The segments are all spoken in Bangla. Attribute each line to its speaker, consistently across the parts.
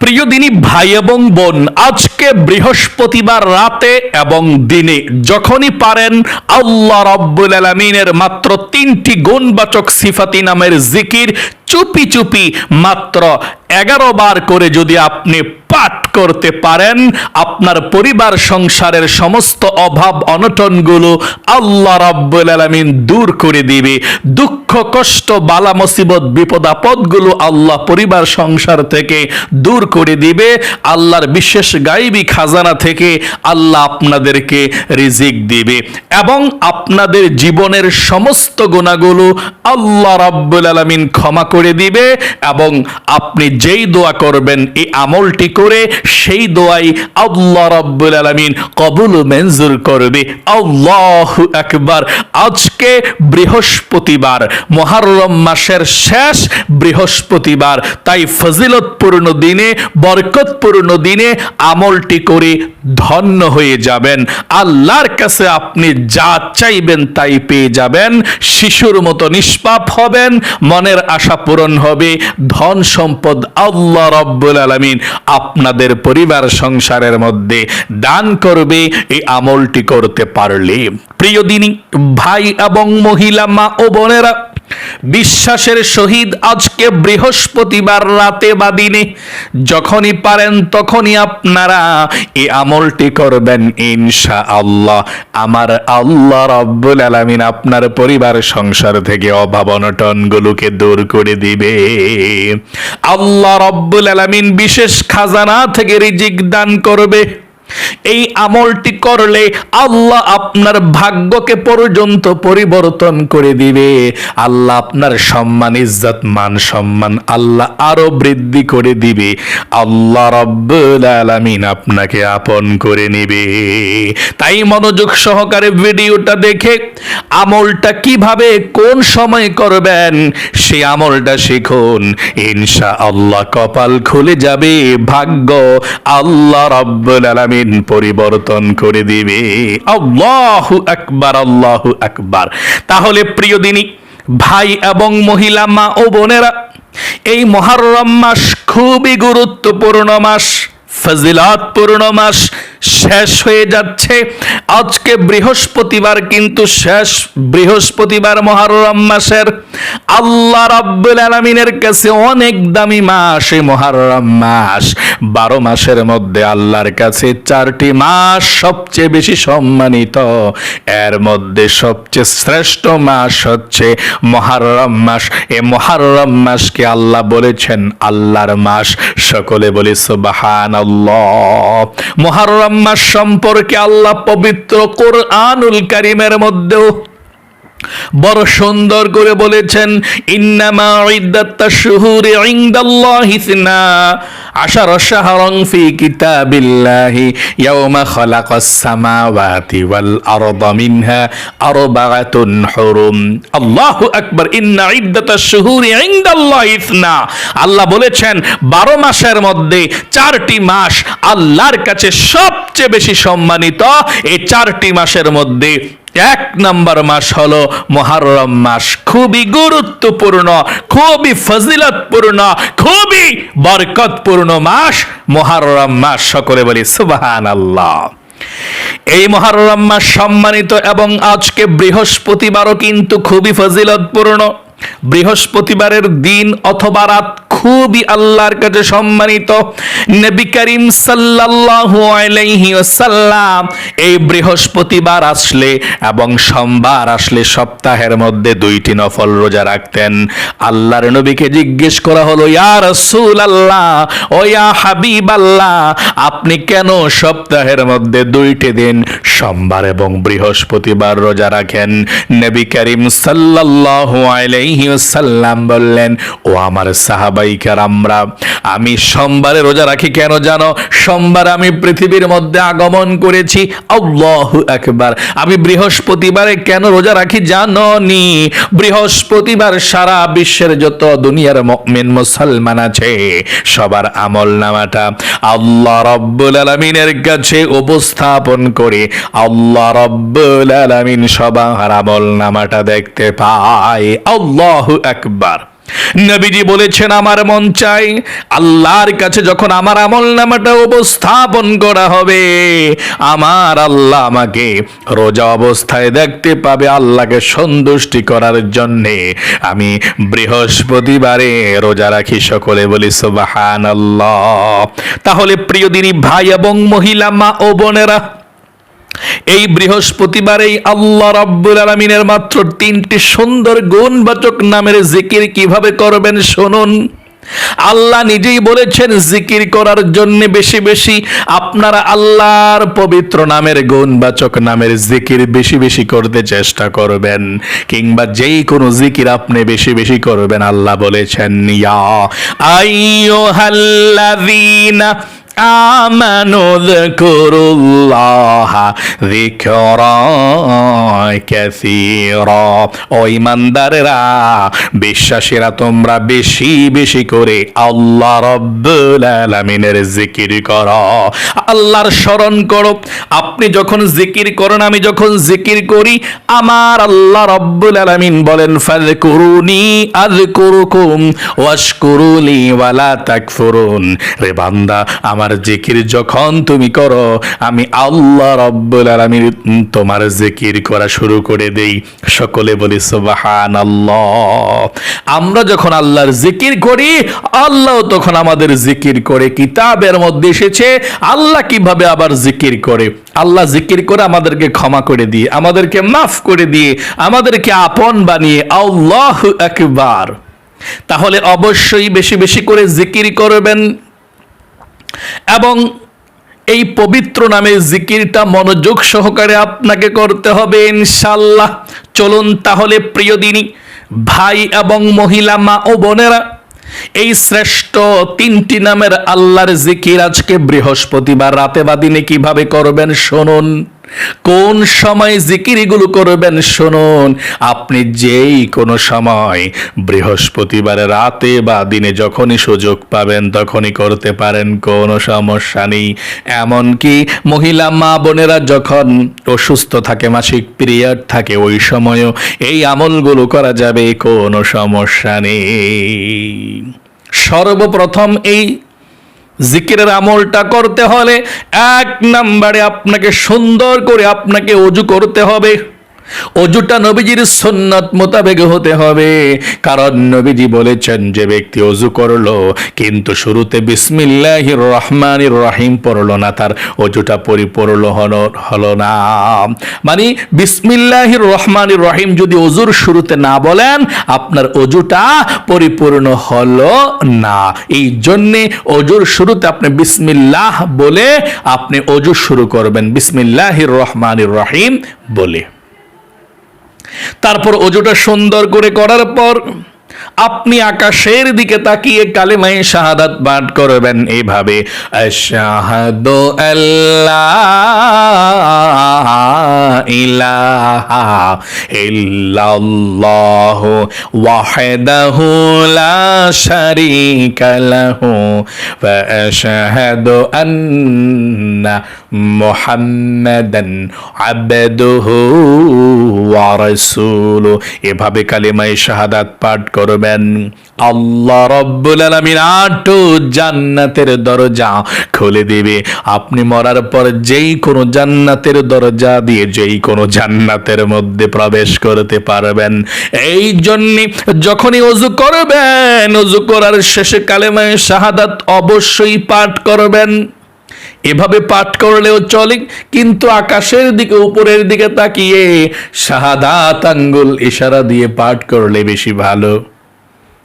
Speaker 1: প্রিয় দিনী ভাই এবং বোন, আজকে বৃহস্পতিবার রাতে এবং দিনে যখনই পারেন, আল্লাহ রব্বুল আলমিনের মাত্র তিনটি গুণবাচক সিফাতি নামের জিকির চুপি চুপি মাত্র এগারো বার করে যদি আপনি পাঠ করতে পারেন, আপনার পরিবার, সংসারের সমস্ত অভাব, অনটনগুলো আল্লাহ রাব্বুল আলামিন দূর করে দিবে। দুঃখ, কষ্ট, বালা, মুসিবত, বিপদ, আপদগুলো আল্লাহ পরিবার, সংসার থেকে দূর করে দিবে। আল্লাহর বিশেষ গাইবী খাজানা থেকে আল্লাহ আপনাদেরকে রিজিক দিবে এবং আপনাদের জীবনের সমস্ত গুণাগুলো আল্লাহ রাব্বুল আলামিন ক্ষমা করে দিবে এবং আপনি যেই দোয়া করবেন, এই আমলটি করে সেই দোয়াই আল্লাহ রাব্বুল আলামিন কবুল মঞ্জুর করবে। আল্লাহু আকবার। আজকে বৃহস্পতিবার মুহররম মাসের শেষ বৃহস্পতিবার। তাই ফজিলতপূর্ণ দিনে, বরকতপূর্ণ দিনে আমলটি করে ধন্য হয়ে যাবেন। আল্লাহর কাছে আপনি যা চাইবেন তাই পেয়ে যাবেন। শিশুর মতো নিষ্পাপ হবেন, মনের আশা পূরণ হবে। ধন সম্পদ আল্লাহ রব্বুল আলমিন আপনাদের পরিবার সংসারের মধ্যে দান করবে, এই আমলটি করতে পারলে। প্রিয় দিনী, ভাই এবং মহিলা, মা ও বোনেরা বিশ্বাসের সহিত আজকে বৃহস্পতিবার রাতে বা দিনে যখনই পারেন তখনই আপনারা এই আমলটি করবেন ইনশা আল্লাহ আমার আল্লাহ রব্বুল আলামিন আপনার পরিবার, সংসার থেকে অভাব অনটনগুলোকে দূর করে দিবে। আল্লাহ রব্বুল আলামিন বিশেষ খাজানা থেকে রিজিক দান করবে। এই আমলটি করলে আল্লাহ আপনার ভাগ্যকে পর্যন্ত পরিবর্তন করে দিবে। আল্লাহ আপনার সম্মান, ইজ্জত, মান সম্মান আল্লাহ আরও বৃদ্ধি করে দিবে। আল্লাহ রব্বুল আলামিন আপনাকে আপন করে নেবে। তাই মনোযোগ সহকারে ভিডিওটা দেখে আমলটা কীভাবে, কোন সময় করবেন, সে আমলটা শিখুন। ইনশা আল্লাহ কপাল খুলে যাবে। ভাগ্য আল্লাহ রব্বুল আলামিন পরিবর্তন করে দিবে। আল্লাহু আকবার আল্লাহু আকবার। তাহলে প্রিয় দিনী, ভাই এবং মহিলা, মা ও বোনেরা, এই মহারম মাস খুবই গুরুত্বপূর্ণ মাস, ফজিলাতপূর্ণ মাস। শেষ হয়ে যাচ্ছে। আজকে বৃহস্পতিবার কিন্তু শেষ বৃহস্পতিবার মহারম মাসের। আল্লাহ রাব্বুল আলামিনের কাছে অনেক দামি মাস এই মহারম মাস। বারো মাসের মধ্যে আল্লাহর কাছে চারটি মাস সবচেয়ে বেশি সম্মানিত। এর মধ্যে সবচেয়ে শ্রেষ্ঠ মাস হচ্ছে মহারম মাস। এ মহারম মাসকে আল্লাহ বলেছেন আল্লাহর মাস। সকলে বলি সুবাহান মহারম মাস সম্পর্কে আল্লাহ পবিত্র কোরআনুল কারিমের মধ্যেও বড় সুন্দর করে বলেছেন, ইন্নামা ইদ্দাত শুহুরি ইনদাল্লাহি ইসনা আশার শাহরং ফি কিতাবিল্লাহি ইয়াউমা খালাকাস সামাওয়াতি ওয়াল আরদা মিনহা আরবাআতুন হুরুম। আল্লাহু আকবার, ইন্না ইদ্দাতাশ শুহুরি ইনদাল্লাহি ইসনা আল্লাহ বলেছেন 12 মাসের মধ্যে চারটি মাস আল্লাহর কাছে সবচেয়ে বেশি সম্মানিত এই চারটি মাসের মধ্যে এক নম্বর মাস হলো মহারম মাস। খুবই গুরুত্বপূর্ণ, খুবই ফজিলতপূর্ণ, খুবই বরকতপূর্ণ মাস মহারম মাস। সকলে বলি সুবাহান আল্লাহ এই মহারম মাস সম্মানিত এবং আজকে বৃহস্পতিবারও কিন্তু খুবই ফজিলতপূর্ণ। বৃহস্পতিবারের দিন অথবা রাত খুবই আল্লাহর কাছে সম্মানিত নবী করিম সাল্লাল্লাহু আলাইহি ওয়াসাল্লাম। এই বৃহস্পতিবার আসলে এবং সোমবার আসলে সপ্তাহের মধ্যে দুইটি নফল রোজা রাখতেন। আল্লাহর নবীকে জিজ্ঞেস করা হলো, ইয়া রাসূলুল্লাহ, ও ইয়া হাবিবাল্লাহ, আপনি কেন সপ্তাহের মধ্যে দুইটি দিন সোমবার এবং বৃহস্পতিবার রোজা রাখেন? নবী করিম সাল্লাল্লাহু আলাইহি ওয়াসাল্লাম বললেন, ও আমার সাহাবাই আমরা। আমি সোমবারে রোজা রাখি কেন জানো? সোমবার আমি পৃথিবীর মধ্যে আগমন করেছি। আল্লাহু আকবার। আমি বৃহস্পতিবারে কেন রোজা রাখি জানো নি? বৃহস্পতিবার সারা বিশ্বের যত দুনিয়ার মুমিন মুসলমান আছে, সবার আমল নামাটা আল্লাহ রব্বুল আলামিনের কাছে উপস্থাপন করে আল্লাহ রব্বুল আলামিন সবার আমল নামাটা দেখতে পায়। আল্লাহু আকবার। নবীজি বলেছেন, আমার মন চাই আল্লাহর কাছে যখন আমার আমল নামাটা উপস্থাপন করা হবে, আমার আল্লাহ আমাকে রোজা অবস্থায় দেখতে পাবে আল্লাহকে সন্তুষ্টি করার জন্যে। আমি বৃহস্পতিবারে রোজা রাখি সকলে বলি সুবাহান তাহলে প্রিয় দিনী ভাই এবং মহিলা মা ও বোনেরা এই বৃহস্পতিবারেই আল্লাহ রাব্বুল আলমিনের মাত্র তিনটি সুন্দর গুণবাচক নামের জিকির কীভাবে করবেন শুনুন। আল্লাহ নিজেই বলেছেন, জিকির করার জন্য বেশি বেশি আপনারা আল্লাহর পবিত্র নামের গুণবাচক নামের জিকির বেশি বেশি করতে চেষ্টা করবেন। কিংবা যেই কোনো জিকির আপনি বেশি বেশি করবেন, আল্লাহ বলেছেন। ইয়া আইয়ুহাল্লাযীনা آمنوا اذكروا الله ذكرا كثيرا ও ইমানদারেরা বিশ্বাসীরা তোমরা বেশি বেশি করে আল্লাহ রব্বুল আলামিনের জিকির করো আল্লাহর স্মরণ করো আপনি যখন জিকির করেন আমি যখন জিকির করি আমার আল্লাহ রব্বুল আলামিন বলেন ফাযকুরুনি আযকুরুকুম ওয়াশকুরুলি ওয়ালা তাকফুরুন রে বান্দা আমার জিকির যখন তুমি করো, আমি আল্লাহ রব্বুল আলামিন তোমার জিকির করা শুরু করে দেই। সকলে বলি, সুবহানাল্লাহ। আমরা যখন আল্লাহর জিকির করি, আল্লাহ তখন আমাদের জিকির করে কিতাবের মধ্যে এসেছে। আল্লাহ কীভাবে আবার জিকির করে? আল্লাহ জিকির করে আমাদেরকে ক্ষমা করে দিয়ে, আমাদেরকে মাফ করে দিয়ে, আমাদেরকে আপন বানিয়ে, আল্লাহ একবার তাহলে অবশ্যই বেশি বেশি করে জিকির করবেন। এবং এই পবিত্র নামে জিকিরটা মনোযোগ সহকারে আপনাকে করতে হবে ইনশাল্লাহ চলুন তাহলে প্রিয় দিনী, ভাই এবং মহিলা, মা ও বোনেরা, এই শ্রেষ্ঠ তিনটি নামের আল্লাহর জিকির আজকে বৃহস্পতিবার রাতে বা দিনে কীভাবে করবেন, শুনুন। কোন সময় জিকিরিগুলো করবেন শুনুন। আপনি যেই কোনো সময় বৃহস্পতিবারে রাতে বা দিনে যখনই সুযোগ পাবেন তখনই করতে পারেন, কোনো সমস্যা নেই। এমনকি মহিলা মা বোনেরা যখন অসুস্থ থাকে, মাসিক পিরিয়ড থাকে, ওই সময়ও এই আমলগুলো করা যাবে, কোনো সমস্যা নেই। সর্বপ্রথম এই জিকিরের আমলটা করতে হলে এক নাম্বারে আপনাকে সুন্দর করে আপনাকে অজু করতে হবে। অজুটা নবীজির সন্ন্যত মোতাবেক হতে হবে। কারণ নবীজি বলেছেন যে ব্যক্তি অজু করল, কিন্তু শুরুতে বিসমিল্লাহির রহমানির রহিম পড়ল না, তার অজুটা পরিপূর্ণ হলো হলো না। মানে বিসমিল্লাহির রহমানির রহিম যদি অজুর শুরুতে না বলেন, আপনার অজুটা পরিপূর্ণ হলো না। এই জন্যে অজুর শুরুতে আপনি বিসমিল্লাহ বলে আপনি অজু শুরু করবেন, বিসমিল্লাহির রহমানির রহিম বলে। তারপর অজুটা সুন্দর করে করার পর আপনি আকাশের দিকে তাকিয়ে কালেমাই শাহাদাত পাঠ করবেন এইভাবে আশহাদু আল্লাহ ইলাহা ইল্লাল্লাহু ওয়াহদাহু লা শারীকা লাহু ওয়া আশহাদু আন্না মুহাম্মাদান আবদুহু ওয়া রাসূলু এভাবে কালেমাই শাহাদাত পাঠ করবেন। আল্লাহ রব্বুল আলামিন আটো জান্নাতের দরজা খুলে দেবে। আপনি মরার পর যেই কোনো জান্নাতের দরজা দিয়ে যেই কোনো জান্নাতের মধ্যে প্রবেশ করতে পারবেন। এই জন্য যখনই অজু করবেন অজু করার শেষে কালেমায় শাহাদাত অবশ্যই পাঠ করবেন। এভাবে পাঠ করলেও চলে, কিন্তু আকাশের দিকে, উপরের দিকে তাকিয়ে শাহাদাত আঙ্গুল ইশারা দিয়ে পাঠ করলে বেশি ভালো।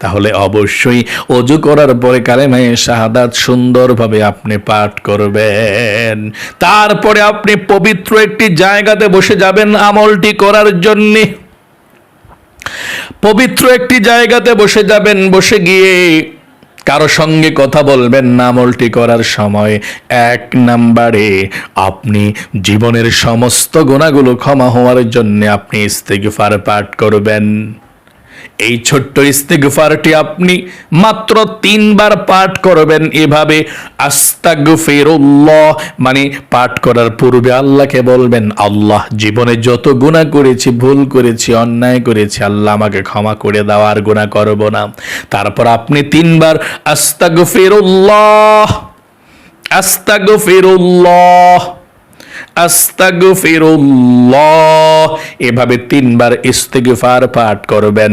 Speaker 1: তাহলে অবশ্যই অজু করার পরে কালেমায়ে শাহাদাত সুন্দরভাবে আপনি পাঠ করবেন। তারপরে আপনি পবিত্র একটি জায়গাতে বসে যাবেন আমলটি করার জন্যে। পবিত্র একটি জায়গাতে বসে যাবেন, বসে গিয়ে কারও সঙ্গে কথা বলবেন না আমলটি করার সময়। এক নাম্বারে আপনি জীবনের সমস্ত গুণাগুলো ক্ষমা হওয়ার জন্য আপনি ইস্তেগফার পাঠ করবেন। এই ছোট্ট ইস্তেগফারটি আপনি মাত্র তিনবার পাঠ করবেন। এভাবে আস্তাগফিরুল্লাহ মানে পাঠ করার পূর্বে আল্লাহকে বলবেন, আল্লাহ, জীবনে যত গুনাহ করেছি, ভুল করেছি, অন্যায় করেছি, আল্লাহ আমাকে ক্ষমা করে দাও, আর গুনাহ করব না। তারপর আপনি তিনবার আস্তাগফিরুল্লাহ আস্তাগফিরুল্লাহ এভাবে তিনবার ইস্তেগফার পাঠ করবেন।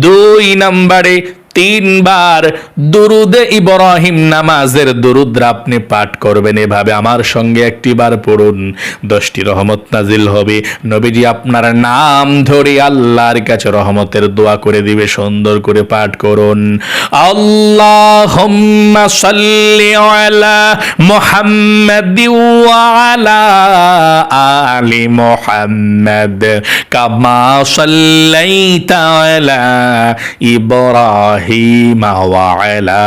Speaker 1: দুই নম্বরে তিনবার দুরুদে ইব্রাহিম নামাজের দুরুদ্র আপনি পাঠ করবেন। এভাবে আমার সঙ্গে একটিবার পড়ুন। দশটি রহমত নাজিল হবে। নবীজি আপনার নাম ধরে আল্লাহর কাছে রহমতের দোয়া করে দিবে, সুন্দর করে পাঠ করুন। সাল্লি আলা মুহাম্মাদ কামা সাল্লাইতা ইব্রাহিম। ওয়া আলা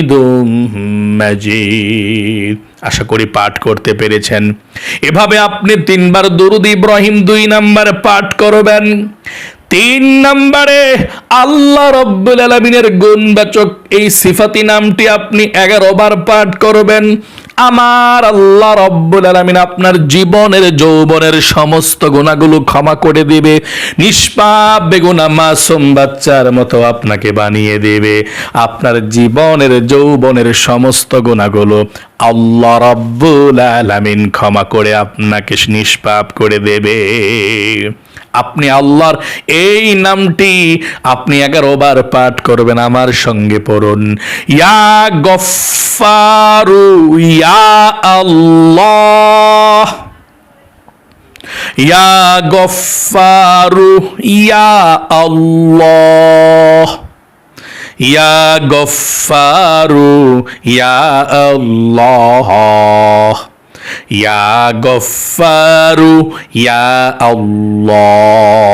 Speaker 1: মাজিদ। আশা করি পাঠ করতে পেরেছেন। এভাবে আপনি তিনবার দরুদ ইব্রাহিম দুই নাম্বার পাঠ করবেন। তিন নম্বরে, আল্লাহ রব্বুল আলমিনের গুণবাচক এই সিফাতি নামটি আপনি এগারো বার পাঠ করবেন। আমার আল্লাহ রব্বুল আলমিন আপনার জীবনের, যৌবনের সমস্ত গুণাগুলো ক্ষমা করে দিবে। নিষ্পাপ, বেগুনা, মাসুম বাচ্চার মতো আপনাকে বানিয়ে দেবে। আপনার জীবনের, যৌবনের সমস্ত গুণাগুলো আল্লাহ রব্বুল আলমিন ক্ষমা করে আপনাকে নিষ্পাপ করে দেবে। আপনি আল্লাহর এই নামটি আপনি এগারো বার পাঠ করবেন, আমার সঙ্গে পড়ুন। ইয়া গফারু ইয়া আল্লাহ। ইয়া গফারু ইয়া আল্লাহ। ইয়া গফারু ইয়া আল্লাহ। ইয়া গফারু ইয়া আল্লাহ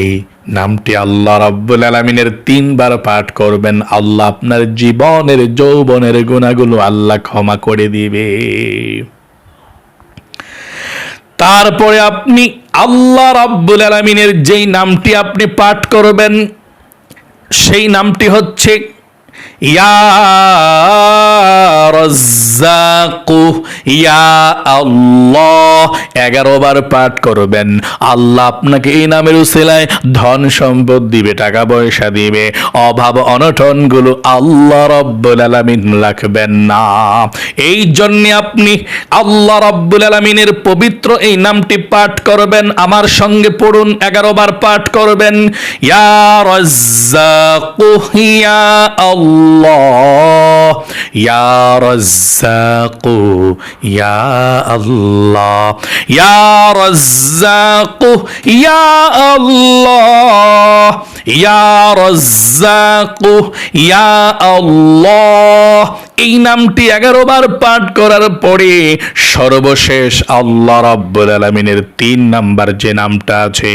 Speaker 1: এই নামটি আল্লাহ রাব্বুল আলমিনের তিনবার পাঠ করবেন। আল্লাহ আপনার জীবনের, যৌবনের গুণাগুলো আল্লাহ ক্ষমা করে দিবে। তারপরে আপনি আল্লাহ রাব্বুল আলমিনের যেই নামটি আপনি পাঠ করবেন, সেই নামটি হচ্ছে আল্লাহ। এগারো বার পাঠ করবেন। আল্লাহ আপনাকে এই নামের উসিলায় ধন সম্পদ দিবে, টাকা পয়সা দিবে। অভাব অনটনগুলো আল্লাহ রব্বুল আলামিন রাখবেন না। এই জন্য আপনি আল্লাহ রব্বুল আলামিনের পবিত্র এই নামটি পাঠ করবেন। আমার সঙ্গে পড়ুন, এগারো বার পাঠ করবেন। ইয়া রাজ্জাকু, ইয়া আল্লাহ ইয়া রাজ্জাকু ইয়া আল্লাহ ইয়া রাজ্জাকু ইয়া আল্লাহ ইয়া রাজ্জাকু ইয়া আল্লাহ এই নামটি এগারো বার পাঠ করার পরে সর্বশেষ আল্লাহ রাব্বুল আলমিনের তিন নাম্বার যে নামটা আছে,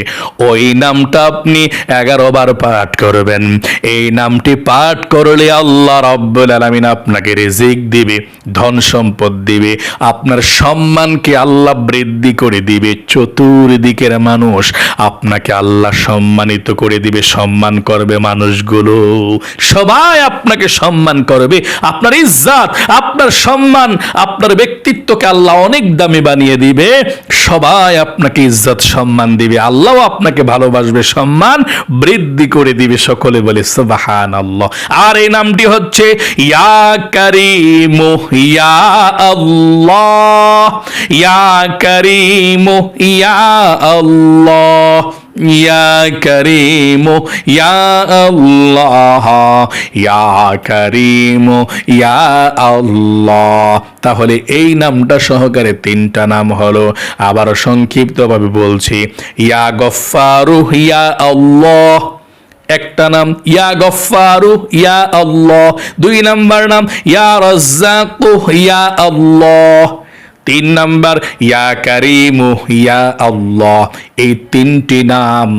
Speaker 1: ওই নামটা আপনি এগারো বার পাঠ করবেন। এই নামটি পাঠ করলে আল্লাহ রাব্বুল আলমিন আপনাকে রিজিক দিবে, ধন সম্পদ দিবে, আপনার সম্মানকে আল্লাহ বৃদ্ধি করে দিবে, চতুর্দিকের মানুষ আপনাকে আল্লাহ সম্মানিত করে দিবে, সম্মান করবে মানুষগুলো। সবাই আপনাকে সম্মান করবে, আপনার ইজ্জাত, আপনার সম্মান, আপনার ব্যক্তিত্বকে আল্লাহ অনেক দামি বানিয়ে দিবে। সবাই আপনাকে ইজ্জত, সম্মান দিবে। আল্লাহ আপনাকে ভালোবাসবে, সম্মান বৃদ্ধি করে দিবে সকলে বলে সুবাহান আল্লাহ আর এই নামটি হচ্ছে, ইয়া করিম আল্লাহ। ইয়া করিম, ইয়া আল্লাহ। ইয়া করিম ইয়া আল্লাহ ইয়া করিম ইয়া আল্লাহ তাহলে এই নামটা সহকারে তিনটা নাম হলো। আবার সংক্ষিপ্তভাবে বলছি, ইয়া গফফারু, ইয়া আল্লাহ। একটা নাম, ইয়া গফফারু, ইয়া আল্লাহ। দুই নাম্বার নাম, ইয়া রাজ্জাকু, ইয়া আল্লাহ। তিন নাম্বার ইয়া কারিমু ইয়া আল্লাহ। এই তিনটি নাম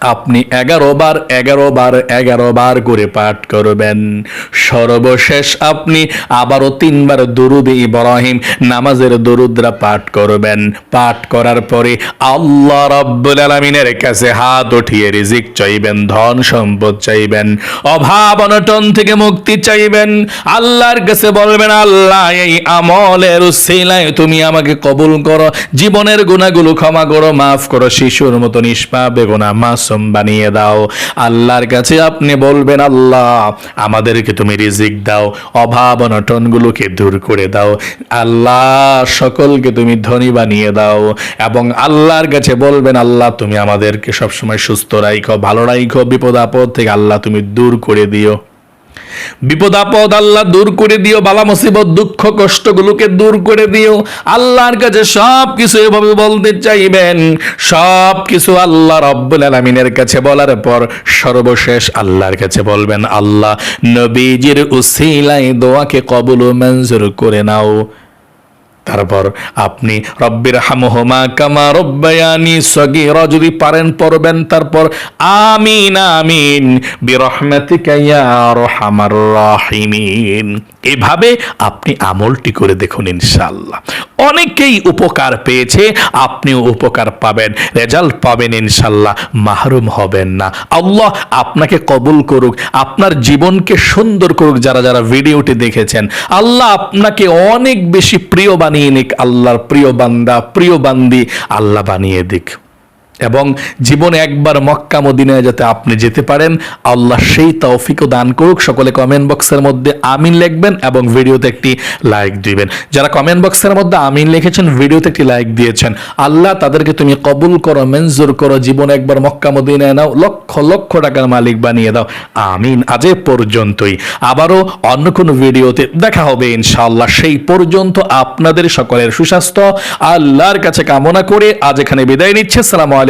Speaker 1: আপনি এগারো বার এগারো বার এগারো বার করে পাঠ করবেন। সর্বশেষ আপনি আবারও তিনবার দরুদ ইব্রাহিম নামাজের দরুদরা পাঠ করবেন। পাঠ করার পরে আল্লাহ রাব্বুল আলামিনের কাছে হাত উঠিয়ে রিজিক চাইবেন, ধন সম্পদ চাইবেন, অভাব অনটন থেকে মুক্তি চাইবেন। আল্লাহর কাছে বলবেন, আল্লাহ, এই আমলের উসিলায় তুমি আমাকে কবুল করো। জীবনের গুণাগুলো ক্ষমা করো, মাফ করো, শিশুর মতো নিষ্পাপে গুণা মাসুম বানিয়ে দাও। আল্লাহর কাছে আপনি বলবেন, আল্লাহ, আমাদেরকে তুমি রিজিক দাও, অভাব অনটনগুলোকে দূর করে দাও। আল্লাহ, সকলকে তুমি ধনী বানিয়ে দাও এবং আল্লাহর কাছে বলবেন, আল্লাহ, তুমি আমাদেরকে সবসময় সুস্থ রাখো ভালো রাখো বিপদ আপদ থেকে আল্লাহ তুমি দূর করে দিও। বিপদ আপদ আল্লাহ দূর করে দিও, বালা মুসিবত, দুঃখ, কষ্টগুলোকে দূর করে দিও। আল্লাহর কাছে সব কিছু এভাবে বলতে চাইবেন। সব কিছু আল্লাহ রব্বুল আলমিনের কাছে বলার পর সর্বশেষ আল্লাহর কাছে বলবেন, আল্লাহ নবীজির উসিলাই দোয়াকে কবুল মঞ্জুর করে নাও। তারপর আপনি রব্বির হামহমা কামা রব্বায়ানি র যদি পারেন পড়বেন, তারপর আমিন আমিন, বিরহমাতিকা ইয়া আরহামার রাহিমিন। এভাবে আপনি আমলটি করে দেখুন ইনশাল্লাহ অনেকেই উপকার পেয়েছে, আপনিও উপকার পাবেন, রেজাল্ট পাবেন ইনশাল্লাহ মাহরুম হবেন না। আল্লাহ আপনাকে কবুল করুক, আপনার জীবনকে সুন্দর করুক, যারা যারা ভিডিওটি দেখেছেন। আল্লাহ আপনাকে অনেক বেশি প্রিয় বানিয়ে নিক, আল্লাহর প্রিয় বান্দা, প্রিয় বান্দি, আল্লাহ বানিয়ে দিক। এবং জীবনে একবার মক্কা মদিনায় যাতে আপনি যেতে পারেন, আল্লাহ সেই তৌফিকও দান করুক। সকলে কমেন্ট বক্সের মধ্যে আমিন লিখবেন এবং ভিডিওতে একটি লাইক দিবেন। যারা কমেন্ট বক্সের মধ্যে আমিন লিখেছেন, ভিডিওতে একটি লাইক দিয়েছেন। আল্লাহ তাদেরকে তুমি কবুল করো, মঞ্জুর করো, জীবনে একবার মক্কা মদিনায় নাও, লক্ষ লক্ষ টাকার মালিক বানিয়ে দাও। আমিন আজ এ পর্যন্তই। আবারও অন্য কোনো ভিডিওতে দেখা হবে ইনশাআল্লাহ। সেই পর্যন্ত আপনাদের সকলের সুস্বাস্থ্য, আল্লাহর কাছে কামনা করে আজ এখানে বিদায় নিচ্ছে। সালাম আলাইকুম।